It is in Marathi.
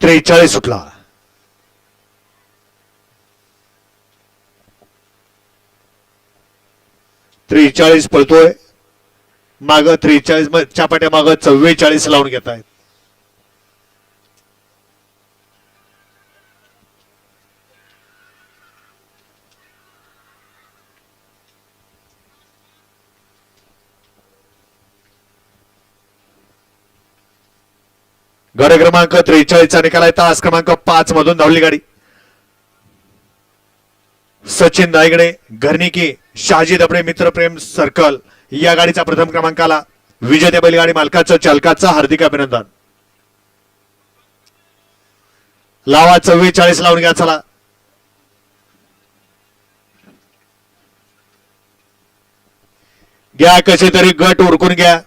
त्रेचाळीस सुटला. त्रेचाळीस पळतोय. माग त्रेचाळीस चापाट्या माग चव्वेचाळीस लावून घेत आहेत गड क्रमांक त्रेचाळीसचा निकाल आहे. तास क्रमांक पाच मधून धावली गाडी. सचिन नायगडे घरनिकी शहाजी दबडे मित्रप्रेम सर्कल या गाडीचा प्रथम क्रमांकाला विजेते बैलगाडी मालकाचं चालकाचं हार्दिक अभिनंदन. लावा चव्वेचाळीस लावून घ्या चला. घ्या कसे तरी गट उरकून घ्या.